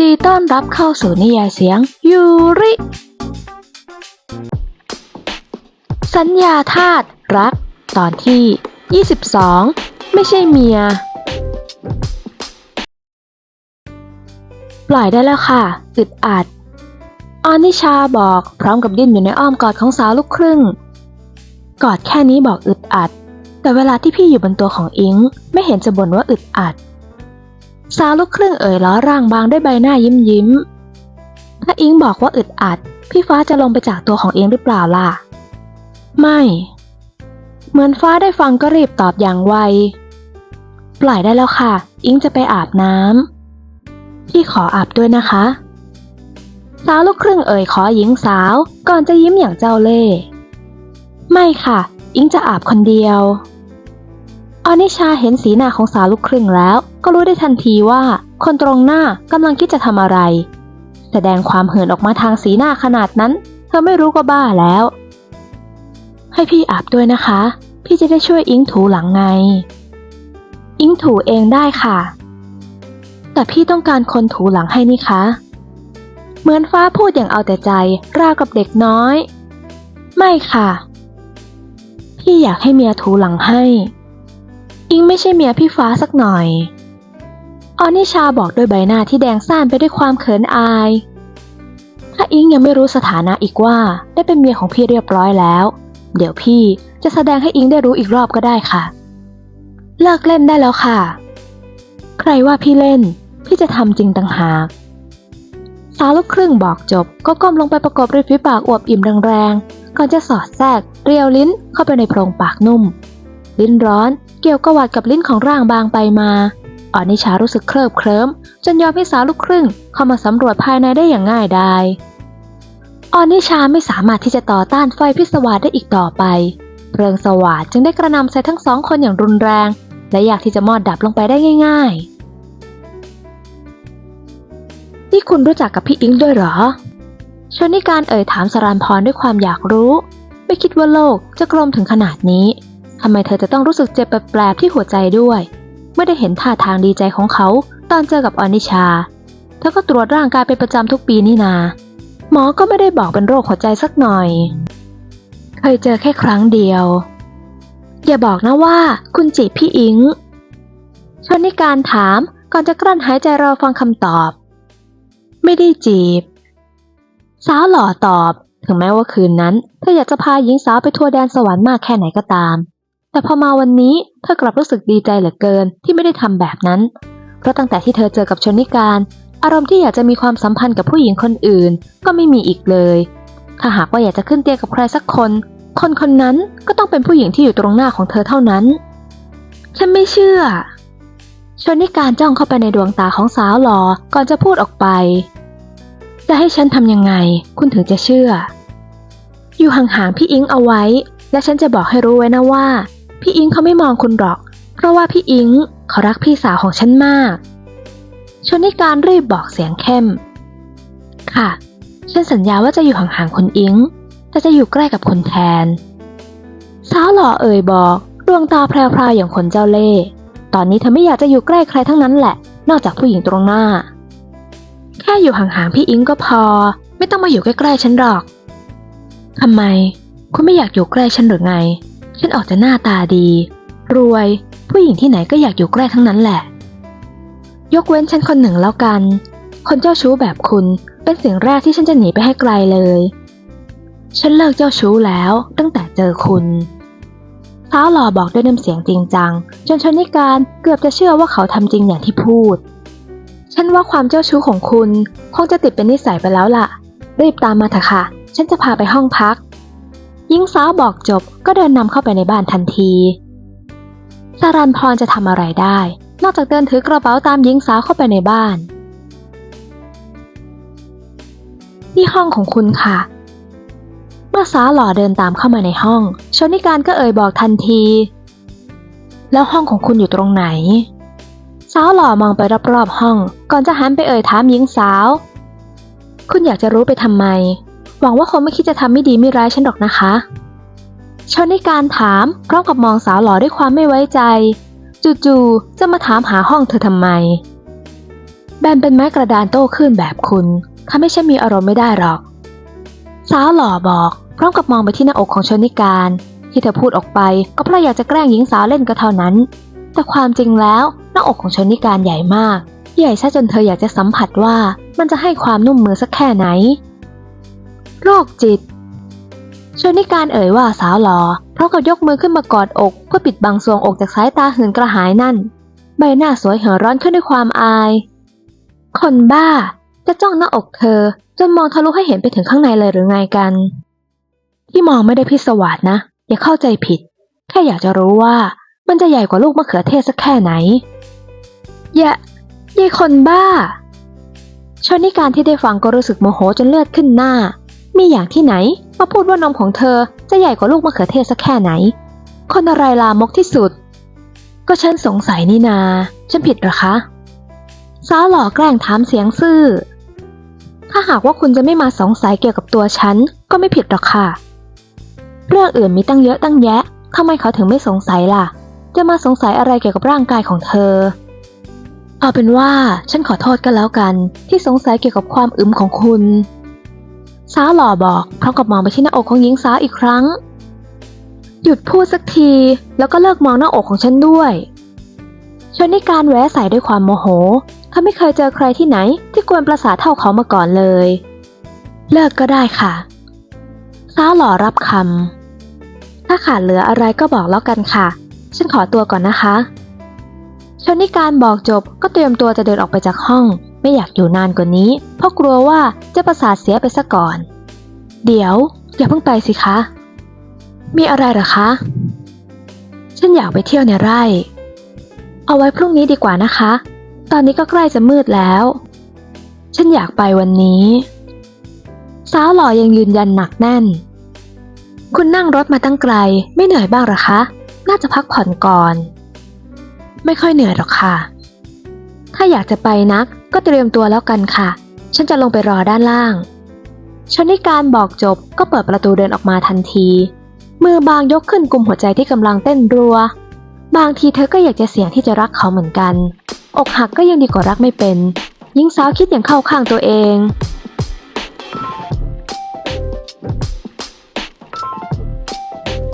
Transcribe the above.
ดีต้อนรับเข้าสู่นิยายเสียง ยูริ สัญญาทาสรัก ตอนที่ 22 ไม่ใช่เมีย ปล่อยได้แล้วค่ะ อึดอัด ออนิชาบอกพร้อมกับดิ้นอยู่ในอ้อมกอดของสาวลูกครึ่ง กอดแค่นี้บอกอึดอัด แต่เวลาที่พี่อยู่บนตัวของอิง ไม่เห็นจะบ่นว่าอึดอัด สาวลูกครึ่งเอ่ยล้อร่างบางด้วยใบหน้ายิ้มยิ้ม ถ้าอิงบอกว่าอึดอัด พี่ฟ้าจะลงไปจากตัวของเองหรือเปล่าล่ะ ไม่ เหมือนฟ้าได้ฟังก็รีบตอบอย่างไว ปล่อยได้แล้วค่ะ อิงจะไปอาบน้ำ พี่ขออาบด้วยนะคะ สาวลูกครึ่งเอ่ยขอหญิงสาว ก่อนจะยิ้มอย่างเจ้าเล่ห์ ไม่ค่ะ อิงจะอาบคนเดียว ออนิชาเห็นสีหน้าของสาวลูกครึ่งแล้ว ก็รู้ได้ทันทีว่า คนตรงหน้ากำลังคิดจะทำอะไร แสดงความเหินออกมาทางสีหน้าขนาดนั้น เธอไม่รู้ก็บ้าแล้ว ให้พี่อาบด้วยนะคะ พี่จะได้ช่วยอิงถูหลังไง อิงถูเองได้ค่ะ แต่พี่ต้องการคนถูหลังให้นี่คะ เหมือนฟ้าพูดอย่างเอาแต่ใจราวกับเด็กน้อย ไม่ค่ะ พี่อยากให้เมียถูหลังให้ อิงไม่ใช่เมียพี่ฟ้าสักหน่อย ออนิชาบอกด้วยใบหน้าที่แดงซ่านไปด้วยความเขินอาย ถ้าอิงยังไม่รู้สถานะอีกว่า ได้เป็นเมียของพี่เรียบร้อยแล้ว เดี๋ยวพี่จะแสดงให้อิงได้รู้อีกรอบก็ได้ค่ะ เลิกเล่นได้แล้วค่ะ ใครว่าพี่เล่น พี่จะทำจริงต่างหากสาวลูกครึ่งบอกจบ ก็ก้มลงไปประกบริมฝีปากอวบอิ่มแรงๆก่อนจะสอดแทรกเรียวลิ้นเข้าไปในโพรงปากนุ่ม ลิ้นร้อน เกี่ยวกวัดกับลิ้นของร่างบางไปมาอ่อนนิชารู้สึกเคลิบเคลิ้มจนยอมให้สาวลูกครึ่งเข้ามาสำรวจภายในได้อย่างง่ายดายอ่อนนิชาไม่สามารถที่จะต่อต้านไฟพิศวาสได้อีกต่อไปเพลิงสวาดจึงได้กระนำใส่ทั้งสองคนอย่างรุนแรง และอยากที่จะมอดดับลงไปได้ง่ายๆนี่คุณรู้จักกับพี่อิงด้วยเหรอชนิการเอ่ยถามสรานพรด้วยความอยากรู้ ไม่คิดว่าโลกจะกลมถึงขนาดนี้ ทำไมเธอจะต้องรู้สึกเจ็บแปลบๆที่หัวใจด้วย เมื่อได้เห็นท่าทางดีใจของเขาตอนเจอกับอนิชา เธอก็ตรวจร่างกายเป็นประจำทุกปีนี่นา หมอก็ไม่ได้บอกเป็นโรคหัวใจสักหน่อย เคยเจอแค่ครั้งเดียว อย่าบอกนะว่าคุณจีบพี่อิงชนิการถามก่อนจะกลั้นหายใจรอฟังคำตอบ ไม่ได้จีบ สาวหล่อตอบ ถึงแม้ว่าคืนนั้นเธออยากจะพาหญิงสาวไปทั่วแดนสวรรค์มากแค่ไหนก็ตาม แต่พอมาวันนี้เธอกลับรู้สึกดีใจเหลือเกินที่ไม่ได้ทำแบบนั้น เพราะตั้งแต่ที่เธอเจอกับชนิการ อารมณ์ที่อยากจะมีความสัมพันธ์กับผู้หญิงคนอื่น ก็ไม่มีอีกเลย ถ้าหากว่าอยากจะขึ้นเตียงกับใครสักคน คนคนนั้นก็ต้องเป็นผู้หญิงที่อยู่ตรงหน้าของเธอเท่านั้น ฉันไม่เชื่อ ชนิการจ้องเข้าไปในดวงตาของสาวหลอก่อนจะพูดออกไป จะให้ฉันทำยังไง คุณถึงจะเชื่อ อยู่ห่างๆพี่อิงเอาไว้ และฉันจะบอกให้รู้ไว้นะว่า พี่อิงเขาไม่มองคุณหรอก เพราะว่าพี่อิงเขารักพี่สาวของฉันมากชนิการรีบบอกเสียงเข้ม ค่ะ ฉันสัญญาว่าจะอยู่ห่างๆคุณอิง แต่จะอยู่ใกล้กับคุณแทน สาวหล่อเอ่ยบอก ดวงตาแพรวๆอย่างคนเจ้าเล่ห์ ตอนนี้เธอไม่อยากจะอยู่ใกล้ใครทั้งนั้นแหละ นอกจากผู้หญิงตรงหน้า แค่อยู่ห่างๆพี่อิงก็พอ ไม่ต้องมาอยู่ใกล้ๆฉันหรอกทำไม คุณไม่อยากอยู่ใกล้ฉันหรือไง ฉันออกจะหน้าตาดี รวย ผู้หญิงที่ไหนก็อยากอยู่ใกล้ทั้งนั้นแหละ ยกเว้นฉันคนหนึ่งแล้วกัน คนเจ้าชู้แบบคุณเป็นสิ่งแรกที่ฉันจะหนีไปให้ไกลเลย ฉันเลิกเจ้าชู้แล้วตั้งแต่เจอคุณสาวหล่อบอกด้วยน้ำเสียงจริงจัง จนชนิการเกือบจะเชื่อว่าเขาทำจริงอย่างที่พูด ฉันว่าความเจ้าชู้ของคุณ คงจะติดเป็นนิสัยไปแล้วล่ะ รีบตามมาเถอะค่ะ ฉันจะพาไปห้องพัก หญิงสาวบอกจบก็เดินนำเข้าไปในบ้านทันทีสารันพรจะทำอะไรได้ นอกจากเดินถือกระเป๋าตามหญิงสาวเข้าไปในบ้าน นี่ห้องของคุณค่ะ เมื่อสาวหล่อเดินตามเข้ามาในห้อง ชนิการก็เอ่ยบอกทันที แล้วห้องของคุณอยู่ตรงไหน สาวหล่อมองไปรอบๆห้อง ก่อนจะหันไปเอ่ยถามหญิงสาว คุณอยากจะรู้ไปทำไม หวังว่าคงไม่คิดจะทำไม่ดีไม่ร้ายฉันหรอกนะคะ ชนิการถามพร้อมกับมองสาวหล่อด้วยความไม่ไว้ใจ จู่ๆจะมาถามหาห้องเธอทำไม แบนเป็นไม้กระดานโต้คลื่นแบบคุณทำให้ฉันมีอารมณ์ไม่ได้หรอก สาวหล่อบอกพร้อมกับมองไปที่หน้าอกของชนิการ ที่เธอพูดออกไปก็เพราะอยากจะแกล้งหญิงสาวเล่นก็เท่านั้น แต่ความจริงแล้วหน้าอกของชนิการใหญ่มาก ใหญ่ซะจนเธออยากจะสัมผัสว่ามันจะให้ความนุ่มมือสักแค่ไหน โรคจิตชนิการเอ่ยว่าสาวหลอเพราะกับยกมือขึ้นมากอดอกเพื่อปิดบังสวงอกจากสายตาหืนกระหายนั่น ใบหน้าสวยเหี่ยวร้อนขึ้นด้วยความอาย คนบ้า จะจ้องหน้าอกเธอ จนมองทะลุให้เห็นไปถึงข้างในเลยหรือไงกัน ที่มองไม่ได้พิศวาสนะ อย่าเข้าใจผิด แค่อยากจะรู้ว่ามันจะใหญ่กว่าลูกมะเขือเทศสักแค่ไหน อย่าเยคนบ้าชนิการที่ได้ฟังก็รู้สึกโมโหจนเลือดขึ้นหน้า มีอย่างที่ไหน มาพูดว่านมของเธอจะใหญ่กว่าลูกมะเขือเทศสักแค่ไหน คนอะไรลามกที่สุด ก็ฉันสงสัยนี่นา ฉันผิดหรอคะสาวหล่อแกล้งถามเสียงซื่อ ถ้าหากว่าคุณจะไม่มาสงสัยเกี่ยวกับตัวฉัน ก็ไม่ผิดหรอกค่ะ เรื่องอื่นมีตั้งเยอะตั้งแยะทำไมเขาถึงไม่สงสัยล่ะ จะมาสงสัยอะไรเกี่ยวกับร่างกายของเธอ เอาเป็นว่าฉันขอโทษก็แล้วกัน ที่สงสัยเกี่ยวกับความอึมของคุณ สาวหล่อบอกพร้อมกับมองไปที่หน้าอกของหญิงสาวอีกครั้ง หยุดพูดสักที แล้วก็เลิกมองหน้าอกของฉันด้วยชนนิการแวะใส่ด้วยความโมโหเขาไม่เคยเจอใครที่ไหนที่กวนประสาเท่าเขามาก่อนเลย เลิกก็ได้ค่ะ สาวหล่อรับคำถ้าขาดเหลืออะไรก็บอกแล้วกันค่ะ ฉันขอตัวก่อนนะคะชนนิการบอกจบก็เตรียมตัวจะเดินออกไปจากห้อง ไม่อยากอยู่นานกว่านี้ เพราะกลัวว่าจะประสาทเสียไปซะก่อน เดี๋ยว อย่าเพิ่งไปสิคะ มีอะไรหรอคะ ฉันอยากไปเที่ยวในไร่ เอาไว้พรุ่งนี้ดีกว่านะคะ ตอนนี้ก็ใกล้จะมืดแล้ว ฉันอยากไปวันนี้ สาวหล่อยังยืนยันหนักแน่น คุณนั่งรถมาตั้งไกล ไม่เหนื่อยบ้างหรอคะ น่าจะพักผ่อนก่อน ไม่ค่อยเหนื่อยหรอกค่ะ ถ้าอยากจะไปนักก็เตรียมตัวแล้วกันค่ะ ฉันจะลงไปรอด้านล่าง ชนิการบอกจบก็เปิดประตูเดินออกมาทันที มือบางยกขึ้นกลุ่มหัวใจที่กำลังเต้นรัว บางทีเธอก็อยากจะเสี่ยงที่จะรักเขาเหมือนกัน อกหักก็ยังดีกว่ารักไม่เป็น ยิ่งสาวคิดอย่างเข้าข้างตัวเอง